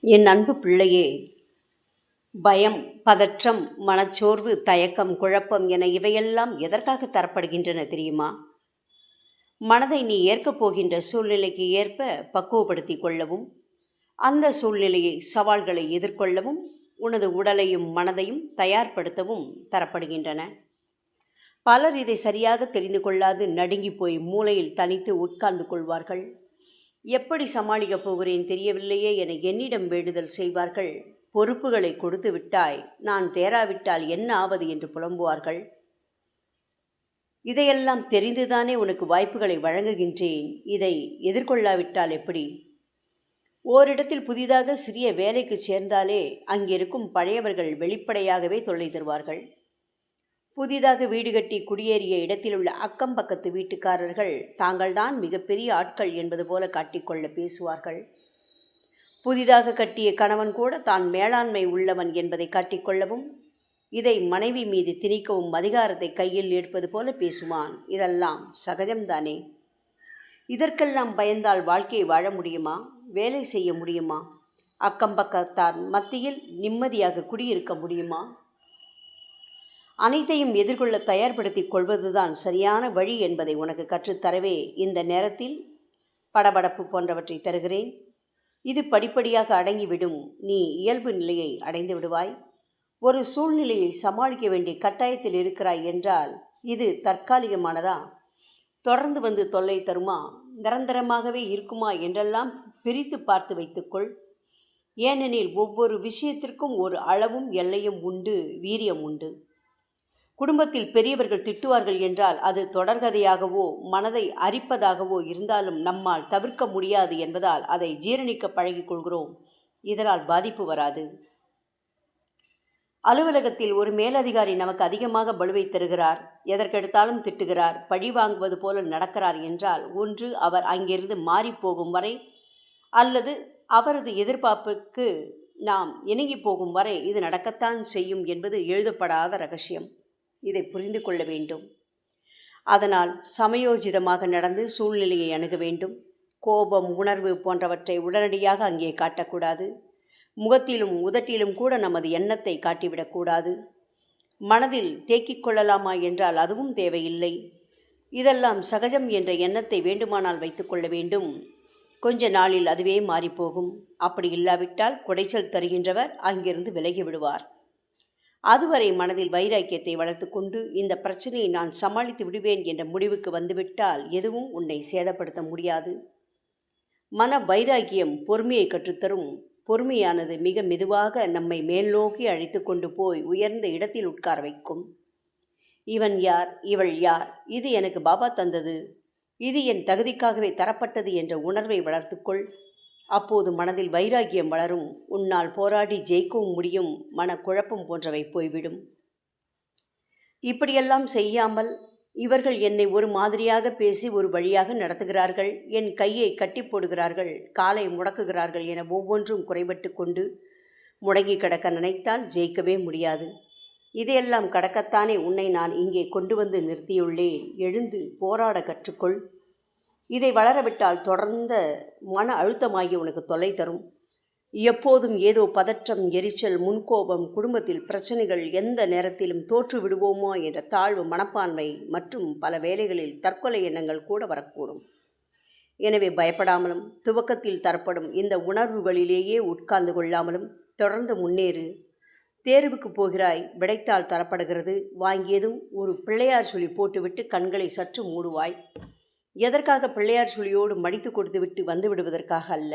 என் அன்பு பிள்ளையே பயம் பதற்றம் மனச்சோர்வு தயக்கம் குழப்பம் என இவையெல்லாம் எதற்காக தரப்படுகின்றன தெரியுமா? மனதை நீ ஏற்கப் போகின்ற சூழ்நிலைக்கு ஏற்ப பக்குவப்படுத்திக் கொள்ளவும் அந்த சூழ்நிலையை சவால்களை எதிர்கொள்ளவும் உனது உடலையும் மனதையும் தயார்படுத்தவும் தரப்படுகின்றன. பலர் இதை சரியாக தெரிந்து கொள்ளாது நடுங்கி போய் மூலையில் தனித்து உட்கார்ந்து கொள்வார்கள். எப்படி சமாளிக்கப் போகிறேன் தெரியவில்லையே என என்னிடம் வேண்டுதல் செய்வார்கள். பொறுப்புகளை கொடுத்து விட்டாய். நான் தேராவிட்டால் என்ன ஆவது என்று புலம்புவார்கள். இதையெல்லாம் தெரிந்துதானே உனக்கு வாய்ப்புகளை வழங்குகின்றேன். இதை எதிர்கொள்ளாவிட்டால் எப்படி? ஓரிடத்தில் புதிதாக சிறிய வேலைக்கு சேர்ந்தாலே அங்கிருக்கும் பழையவர்கள் வெளிப்படையாகவே தொல்லை தருவார்கள். புதிதாக வீடு கட்டி குடியேறிய இடத்திலுள்ள அக்கம் பக்கத்து வீட்டுக்காரர்கள் தாங்கள்தான் மிகப்பெரிய ஆட்கள் என்பது போல காட்டிக்கொள்ள பேசுவார்கள். புதிதாக கட்டிய கணவன் கூட தான் மேலாண்மை உள்ளவன் என்பதை காட்டிக்கொள்ளவும் இதை மனைவி மீது திணிக்கவும் அதிகாரத்தை கையில் எடுப்பது போல பேசுவான். இதெல்லாம் சகஜம்தானே? இதற்கெல்லாம் பயந்தால் வாழ்க்கையை வாழ முடியுமா? வேலை செய்ய முடியுமா? அக்கம் பக்கத்தார் மத்தியில் நிம்மதியாக குடியிருக்க முடியுமா? அனைத்தையும் எதிர்கொள்ள தயார்படுத்திக் கொள்வதுதான் சரியான வழி என்பதை உனக்கு கற்றுத்தரவே இந்த நேரத்தில் படபடப்பு போன்றவற்றை தருகிறேன். இது படிப்படியாக அடங்கிவிடும். நீ இயல்பு நிலையை அடைந்து விடுவாய். ஒரு சூழ்நிலையை சமாளிக்க வேண்டிய கட்டாயத்தில் இருக்கிறாய் என்றால் இது தற்காலிகமானதா? தொடர்ந்து வந்து தொல்லை தருமா? நிரந்தரமாகவே இருக்குமா என்றெல்லாம் பிரித்து பார்த்து வைத்துக்கொள் ஏனெனில் ஒவ்வொரு விஷயத்திற்கும் ஒரு அளவும் எல்லையும் உண்டு வீரியம் உண்டு. குடும்பத்தில் பெரியவர்கள் திட்டுவார்கள் என்றால் அது தொடர்கதையாகவோ மனதை அரிப்பதாகவோ இருந்தாலும் நம்மால் தவிர்க்க முடியாது என்பதால் அதை ஜீரணிக்க பழகிக் கொள்கிறோம். இதனால் பாதிப்பு வராது. அலுவலகத்தில் ஒரு மேலதிகாரி நமக்கு அதிகமாக பலுவை தருகிறார். எதற்கெடுத்தாலும் திட்டுகிறார். பழி வாங்குவது போல நடக்கிறார் என்றால் ஒன்று அவர் அங்கிருந்து மாறிப்போகும் வரை அல்லது அவரது எதிர்பார்ப்புக்கு நாம் இணங்கி போகும் வரை இது நடக்கத்தான் செய்யும் என்பது எழுதப்படாத ரகசியம். இதை புரிந்து கொள்ள வேண்டும். அதனால் சமயோஜிதமாக நடந்து சூழ்நிலையை அணுக வேண்டும். கோபம் உணர்வு போன்றவற்றை உடனடியாக அங்கே காட்டக்கூடாது. முகத்திலும் உதட்டிலும் கூட நமது எண்ணத்தை காட்டிவிடக்கூடாது மனதில் தேக்கிக் கொள்ளலாமா என்றால் அதுவும் தேவையில்லை. இதெல்லாம் சகஜம் என்ற எண்ணத்தை வேண்டுமானால் வைத்துக்கொள்ள வேண்டும். கொஞ்ச நாளில் அதுவே மாறிப்போகும். அப்படி இல்லாவிட்டால் குடைச்சல் தருகின்றவர் அங்கிருந்து விலகி விடுவார். அதுவரை மனதில் வைராக்கியத்தை வளர்த்துக்கொண்டு இந்த பிரச்சனையை நான் சமாளித்து விடுவேன் என்ற முடிவுக்கு வந்துவிட்டால் எதுவும் உன்னை சேதப்படுத்த முடியாது. மன வைராக்கியம் பொறுமையை கற்றுத்தரும். பொறுமையானது மிக மெதுவாக நம்மை மேல் நோக்கி அழைத்து கொண்டு போய் உயர்ந்த இடத்தில் உட்கார வைக்கும். இவன் யார்? இவள் யார்? இது எனக்கு பாபா தந்தது. இது என் தகுதிக்காகவே தரப்பட்டது என்ற உணர்வை வளர்த்துக்கொள். அப்போது மனதில் வைராகியம் வளரும். உன்னால் போராடி ஜெயிக்கவும் முடியும். மனக்குழப்பம் போன்றவை போய்விடும். இப்படியெல்லாம் செய்யாமல் இவர்கள் என்னை ஒரு மாதிரியாக பேசி ஒரு வழியாக நடத்துகிறார்கள். என் கையை கட்டி போடுகிறார்கள். காலை முடக்குகிறார்கள் என ஒவ்வொன்றும் குறைபட்டு கொண்டு முடங்கி கிடக்க நினைத்தால் ஜெயிக்கவே முடியாது. இதையெல்லாம் கடக்கத்தானே உன்னை நான் இங்கே கொண்டு வந்து நிறுத்தியுள்ளேன் எழுந்து போராட கற்றுக்கொள். இதை வளரவிட்டால் தொடர்ந்த மன அழுத்தமாகி உனக்கு தொல்லை தரும். எப்போதும் ஏதோ பதற்றம் எரிச்சல் முன்கோபம் குடும்பத்தில் பிரச்சனைகள் எந்த நேரத்திலும் தோற்று விடுவோமோ என்ற தாழ்வு மனப்பான்மை மற்றும் பல வேலைகளில் தற்கொலை எண்ணங்கள் கூட வரக்கூடும். எனவே பயப்படாமலும் துவக்கத்தில் தரப்படும் இந்த உணர்வுகளிலேயே உட்கார்ந்து கொள்ளாமலும் தொடர்ந்து முன்னேறு. தேர்வுக்கு போகிறாய் விடைத்தாள் தரப்படுகிறது. வாங்கியதும் ஒரு பிள்ளையார் சொல்லி போட்டுவிட்டு கண்களை சற்று மூடுவாய். எதற்காக பிள்ளையார் சுழியோடு மடித்து கொடுத்துவிட்டு வந்து விடுவதற்காக அல்ல?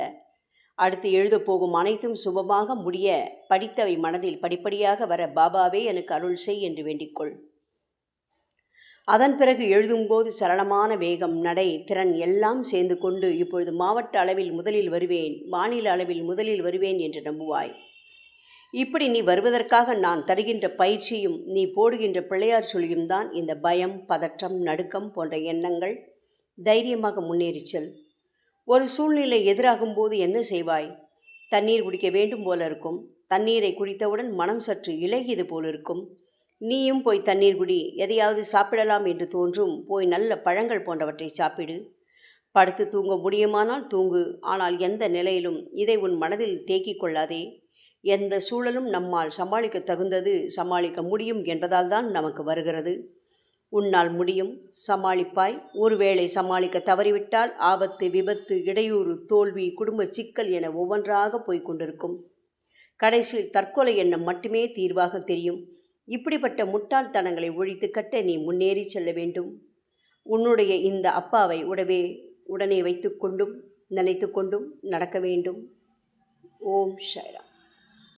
அடுத்து எழுதப்போகும் அனைத்தும் சுபமாக முடிய படித்தவை மனதில் படிப்படியாக வர பாபாவே எனக்கு அருள் செய் என்று வேண்டிக்கொள். அதன் பிறகு எழுதும்போது சரளமான வேகம் நடை திறன் எல்லாம் சேர்ந்து கொண்டு இப்பொழுது மாவட்ட அளவில் முதலில் வருவேன் மாநில அளவில் முதலில் வருவேன் என்று நம்புவாய். இப்படி நீ வருவதற்காக நான் தருகின்ற பயிற்சியும் நீ போடுகின்ற பிள்ளையார் சொல்லியும் தான் இந்த பயம் பதற்றம் நடுக்கம் போன்ற எண்ணங்கள் தைரியமாக முன்னேறிச்சல். ஒரு சூழ்நிலை எதிராகும் போது என்ன செய்வாய்? தண்ணீர் குடிக்க வேண்டும் போல இருக்கும். தண்ணீரை குடித்தவுடன் மனம் சற்று இலகியது போல் இருக்கும். நீயும் போய் தண்ணீர் குடி. எதையாவது சாப்பிடலாம் என்று தோன்றும். போய் நல்ல பழங்கள் போன்றவற்றை சாப்பிடு. படுத்து தூங்க முடியுமானால் தூங்கு. ஆனால் எந்த நிலையிலும் இதை உன் மனதில் தேக்கிக் கொள்ளாதே. எந்த சூழலும் நம்மால் சமாளிக்க தகுந்தது சமாளிக்க முடியும் என்பதால் தான் நமக்கு வருகிறது. உன்னால் முடியும். சமாளிப்பாய். ஒருவேளை சமாளிக்க தவறிவிட்டால் ஆபத்து விபத்து இடையூறு தோல்வி குடும்ப சிக்கல் என ஒவ்வொன்றாக போய்க் கொண்டிருக்கும். கடைசியில் தற்கொலை எண்ணம் மட்டுமே தீர்வாக தெரியும். இப்படிப்பட்ட முட்டாள்தனங்களை ஒழித்து கட்ட நீ முன்னேறி செல்ல வேண்டும். உன்னுடைய இந்த அப்பாவை உடவே உடனே வைத்துக்கொண்டும் நினைத்து கொண்டும் நடக்க வேண்டும். ஓம் ஷைராம்